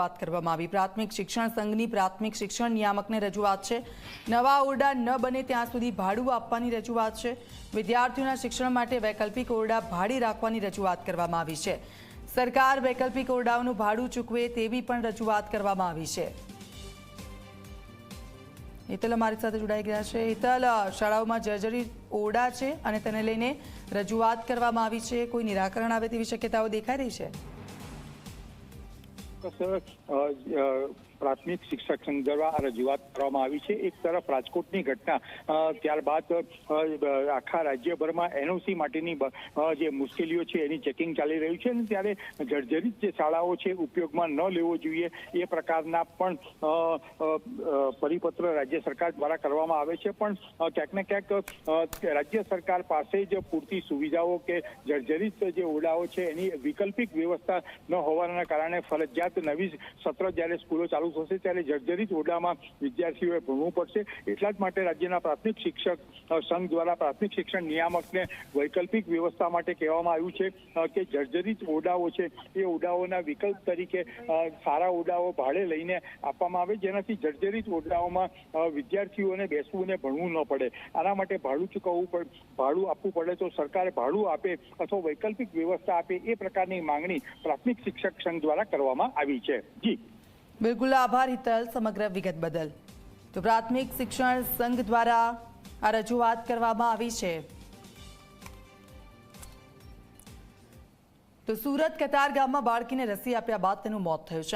વાત કરવામાં આવી. પ્રાથમિક શિક્ષણ સંઘની પ્રાથમિક શિક્ષણ નિયામકને રજૂઆત છે. નવા ઓરડા ન બને ત્યાં સુધી ભાડું આપવાની રજૂઆત છે. વિદ્યાર્થીઓના શિક્ષણ માટે વૈકલ્પિક ઓરડા ભાડે રાખવાની રજૂઆત કરવામાં આવી છે. સરકાર વૈકલ્પિક ઓરડાઓનું ભાડું ચૂકવે તેવી પણ રજૂઆત કરવામાં આવી છે. હેતલ અમારી સાથે જોડાઈ ગયા છે. હેતલ, શાળાઓમાં જર્જરી ઓરડા છે અને તેને લઈને રજૂઆત કરવામાં આવી છે. કોઈ નિરાકરણ આવે તેવી શક્યતાઓ દેખાઈ રહી છે? અ, પ્રાથમિક શિક્ષક દ્વારા રજૂઆત કરવામાં આવી છે. એક તરફ રાજકોટની ઘટના ત્યારબાદ આખા રાજ્યભરમાં એનઓસી માટેની જે મુશ્કેલીઓ છે એની ચેકિંગ ચાલી રહ્યું છે અને ત્યારે જર્જરિત જે શાળાઓ છે ઉપયોગમાં ન લેવો જોઈએ એ પ્રકારના પણ પરિપત્ર રાજ્ય સરકાર દ્વારા કરવામાં આવે છે. પણ ક્યાંક ને ક્યાંક રાજ્ય સરકાર પાસે જ પૂરતી સુવિધાઓ કે જર્જરિત જે ઓરડાઓ છે એની વૈકલ્પિક વ્યવસ્થા ન હોવાના કારણે ફરજિયાત નવી સત્ર જ્યારે સ્કૂલો ચાલુ થશે ત્યારે જર્જરિત ઓરડામાં વિદ્યાર્થીઓએ ભણવું પડશે. એટલા જ માટે રાજ્યના પ્રાથમિક શિક્ષક સંઘ દ્વારા પ્રાથમિક શિક્ષણ નિયામકને વૈકલ્પિક વ્યવસ્થા માટે કહેવામાં આવ્યું છે કે જર્જરિત ઓરડાઓ છે, એ ઓરડાઓના વિકલ્પ તરીકે સારા ઓરડાઓ ભાડે લઈને આપવામાં આવે, જેનાથી જર્જરિત ઓરડાઓમાં વિદ્યાર્થીઓને બેસવું અને ભણવું ન પડે. આના માટે ભાડું ચૂકવવું પડે, ભાડું આપવું પડે તો સરકારે ભાડું આપે અથવા વૈકલ્પિક વ્યવસ્થા આપે એ પ્રકારની માંગણી પ્રાથમિક શિક્ષક સંઘ દ્વારા કરવામાં આવી છે. જી. બિલકુલ આભાર, હિતલ, સમગ્ર વિગત બદલ. તો પ્રાથમિક શિક્ષણ સંઘ દ્વારા આ રજૂઆત કરવામાં આવી છે. તો સુરત, કતાર ગામમાં બાળકીને રસી આપ્યા બાદ તેનું મોત થયું છે.